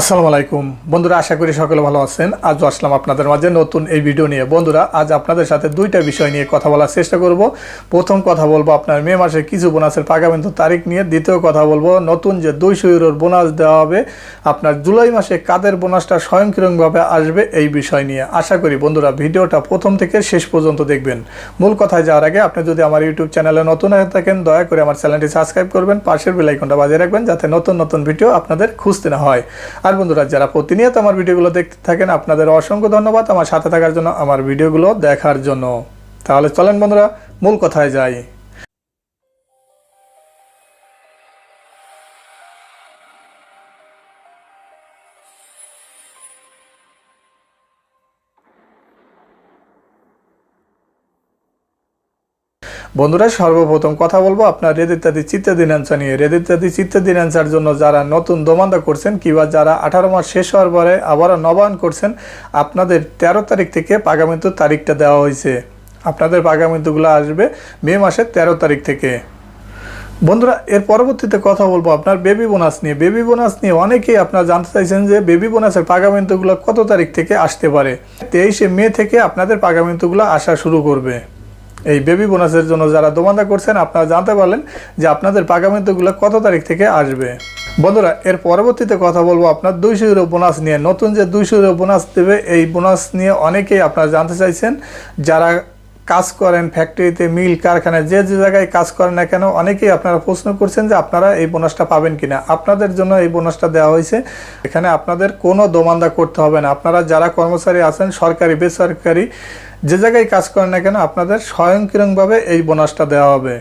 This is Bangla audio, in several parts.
আসসালামু আলাইকুম। বন্ধুরা, আশা করি সকলে ভালো আছেন। আজ আসলাম আপনাদের মাঝে নতুন এই ভিডিও নিয়ে। বন্ধুরা, আজ আপনাদের সাথে দুইটা বিষয় নিয়ে কথা বলার চেষ্টা করব। প্রথম কথা বলব আপনার মে মাসে কিছু বোনাসের পাকামেন্ত তারিখ নিয়ে। দ্বিতীয় কথা বলব, নতুন যে দুইশো ইউরোর বোনাস দেওয়া হবে, আপনার জুলাই মাসে কাদের বোনাসটা স্বয়ংক্রিয়ভাবে আসবে এই বিষয় নিয়ে। আশা করি বন্ধুরা, ভিডিওটা প্রথম থেকে শেষ পর্যন্ত দেখবেন। মূল কথায় যাওয়ার আগে আপনি যদি আমার ইউটিউব চ্যানেলে নতুন হয়ে থাকেন, দয়া করে আমার চ্যানেলটি সাবস্ক্রাইব করবেন, পাশের বেলাইকনটা বাজিয়ে রাখবেন, যাতে নতুন নতুন ভিডিও আপনাদের খুঁজতে না হয়। আর বন্ধুরা, যারা প্রতিনিয়ত আমার ভিডিওগুলো দেখতে থাকেন, আপনাদের অসংখ্য ধন্যবাদ আমার সাথে থাকার জন্য, আমার ভিডিওগুলো দেখার জন্য। তাহলে চলেন বন্ধুরা, মূল কথায় যাই। বন্ধুরা, সর্বপ্রথম কথা বলব, আপনার রেদ ইত্যাদি চিত্তাধীন অ্যান্সার নিয়ে। রেদ ইত্যাদি চিত্তাধীন অ্যান্সার জন্য যারা নতুন দোমান্দা করছেন, কিংবা যারা আঠারো মাস শেষ হওয়ার পরে আবারও নবায়ন করছেন, আপনাদের তেরো তারিখ থেকে পাগামিন্তু তারিখটা দেওয়া হয়েছে। আপনাদের পাগামিন্তুগুলো আসবে মে মাসের তেরো তারিখ থেকে। বন্ধুরা, এর পরবর্তীতে কথা বলব আপনার বেবি বোনাস নিয়ে। বেবি বোনাস নিয়ে অনেকেই আপনারা জানতে চাইছেন যে বেবি বোনাসের পাগামিন্তুগুলো কত তারিখ থেকে আসতে পারে। তেইশে মে থেকে আপনাদের পাগামিন্তুগুলো আসা শুরু করবে। এই বেবি বোনাসের জন্য যারা দোমান্দা করছেন, আপনারা জানতে পারলেন যে আপনাদের পাগামিন্তুগুলো কত তারিখ থেকে আসবে। বন্ধুরা, এর পরবর্তীতে কথা বলব আপনার দুইশো ইউরো বোনাস নিয়ে। নতুন যে দুইশো ইউরো বোনাস দেবে, এই বোনাস নিয়ে অনেকেই আপনারা জানতে চাইছেন। যারা কাজ করেন ফ্যাক্টরিতে মিল কারখানায় যে যে জায়গায় কাজ করেন না কেন, অনেকেই আপনারা প্রশ্ন করছেন যে আপনারা এই বোনাসটা পাবেন কিনা। আপনাদের জন্য এই বোনাসটা দেওয়া হয়েছে। এখানে আপনাদের কোনো দোমান্দা করতে হবে না। আপনারা যারা কর্মচারী আছেন, সরকারি, বেসরকারি যে জায়গায় কাজ করেন না কেন আপনাদের স্বয়ংক্রিয়ভাবে এই বোনাসটা দেওয়া হবে।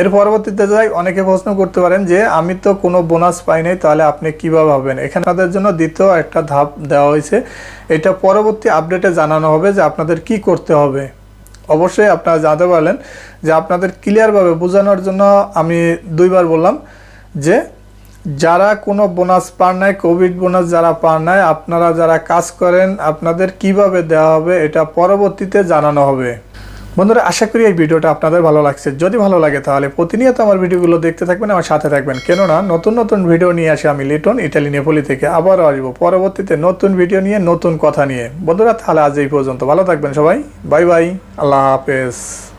এর পরবর্তীতে যাই, অনেকে প্রশ্ন করতে পারেন যে, আমি তো কোনো বোনাস পাই নাই, তাহলে আপনি কীভাবে হবেন এখানে আপনাদের জন্য দ্বিতীয় একটা ধাপ দেওয়া হয়েছে। এটা পরবর্তী আপডেটে জানানো হবে যে আপনাদের কি করতে হবে। অবশ্যই আপনারা জানতে পারলেন যে আপনাদের ক্লিয়ারভাবে বোঝানোর জন্য আমি দুইবার বললাম যে যারা কোনো বোনাস পান নাই, কোভিড বোনাস যারা পান নাই, আপনারা যারা কাজ করেন, আপনাদের কীভাবে দেওয়া হবে এটা পরবর্তীতে জানানো হবে। বন্ধুরা, আশা করি এই ভিডিওটা আপনাদের ভালো লাগছে। যদি ভালো লাগে তাহলে প্রতিনিয়ত আমার ভিডিওগুলো দেখতে থাকবেন, আমার সাথে থাকবেন। কেননা, নতুন নতুন ভিডিও নিয়ে আসি আমি লিটন ইটালি নেপোলি থেকে আবারও আসব পরবর্তীতে নতুন ভিডিও নিয়ে, নতুন কথা নিয়ে। বন্ধুরা, তাহলে আজ এই পর্যন্ত। ভালো থাকবেন সবাই। Bye bye. আল্লাহ হাফেজ।